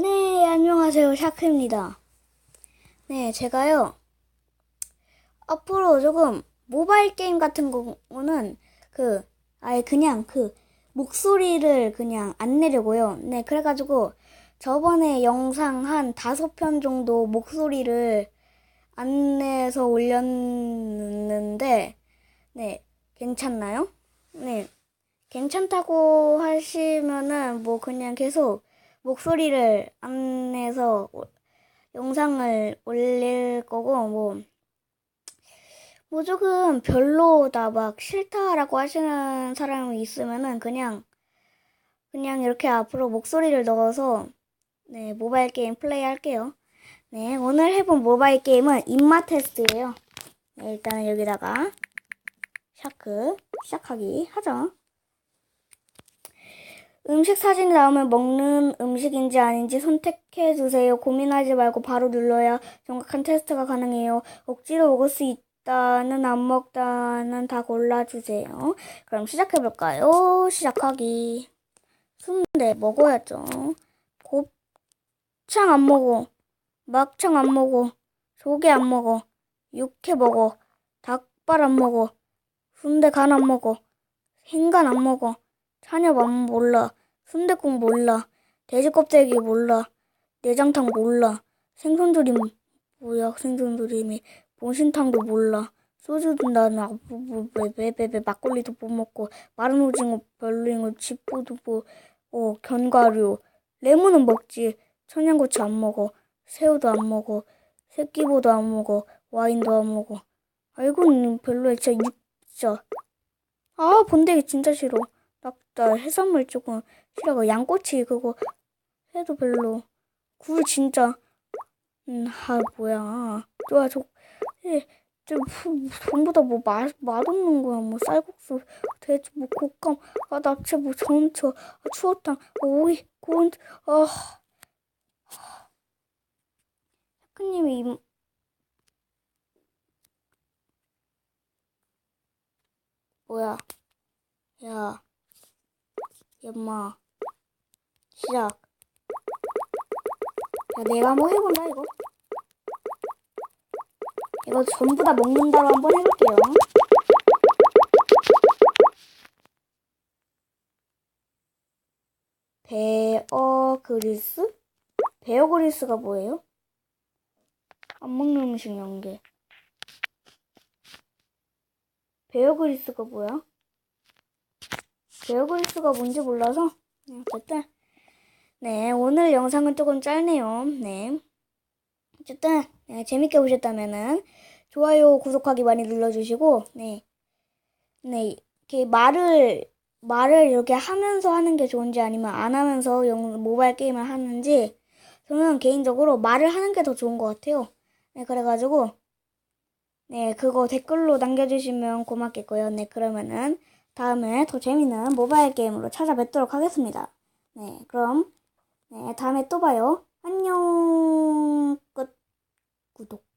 네, 안녕하세요. 샤크입니다. 네, 제가요, 앞으로 조금 모바일 게임 같은 거는 그, 아예 그냥 그, 목소리를 그냥 안 내려고요. 네, 그래가지고 저번에 영상 한 다섯 편 정도 목소리를 안 내서 올렸는데, 네, 괜찮나요? 네, 괜찮다고 하시면은 뭐 그냥 계속 목소리를 안 내서 오- 영상을 올릴 거고 뭐, 뭐 조금 별로다 막 싫다라고 하시는 사람이 있으면은 그냥 그냥 이렇게 앞으로 목소리를 넣어서 네 모바일 게임 플레이 할게요. 네 오늘 해본 모바일 게임은 입맛 테스트예요. 네, 일단은 여기다가 샤크 시작하기 하죠. 음식 사진이 나오면 먹는 음식인지 아닌지 선택해 주세요. 고민하지 말고 바로 눌러야 정확한 테스트가 가능해요. 억지로 먹을 수 있다는 안 먹다는 다 골라주세요. 그럼 시작해 볼까요? 시작하기. 순대 먹어야죠. 곱창 안 먹어. 막창 안 먹어. 조개 안 먹어. 육회 먹어. 닭발 안 먹어. 순대 간 안 먹어. 생간 안 먹어. 안 몰라. 순댓국 몰라. 돼지 껍데기 몰라. 내장탕 몰라. 생선조림 뭐야 생선조림이. 본신탕도 몰라. 소주도 나는 왜왜왜 막걸리도 못 먹고 마른 오징어 별로인 거 지포도 뭐 어 견과류 레몬은 먹지 청양고추 안 먹어 새우도 안 먹어 새끼보도 안 먹어 와인도 안 먹어 아이고 별로야 진짜 육 진짜 아 번데기 진짜 싫어 나 해산물 조금 싫어하고 양꼬치 그거 해도 별로. 굴 진짜. 음아 뭐야. 좋아 저 예, 저 뭐, 전부 다뭐 맛 맛없는 거야. 뭐 쌀국수 돼지 뭐 곶감 아 낙지 뭐 전처 아, 추어탕 오이 고운 아. 샤크님이 이- 뭐야. 야 엄마 시작 야 내가 한번 해본다 이거 이거 전부 다 먹는다로 한번 해볼게요 베어 그리스? 베어 그리스가 뭐예요? 안 먹는 음식 연계 베어 그리스가 뭐야? 베어그리스가 뭔지 몰라서? 네, 어쨌든. 네 오늘 영상은 조금 짧네요. 네. 어쨌든 네, 재밌게 보셨다면은 좋아요 구독하기 많이 눌러주시고 네. 네, 이렇게 말을 말을 이렇게 하면서 하는 게 좋은지 아니면 안 하면서 영, 모바일 게임을 하는지 저는 개인적으로 말을 하는 게 더 좋은 것 같아요. 네, 그래가지고 네, 그거 댓글로 남겨주시면 고맙겠고요. 네, 그러면은 다음에 더 재밌는 모바일 게임으로 찾아뵙도록 하겠습니다. 네, 그럼 네, 다음에 또 봐요. 안녕. 끝. 구독.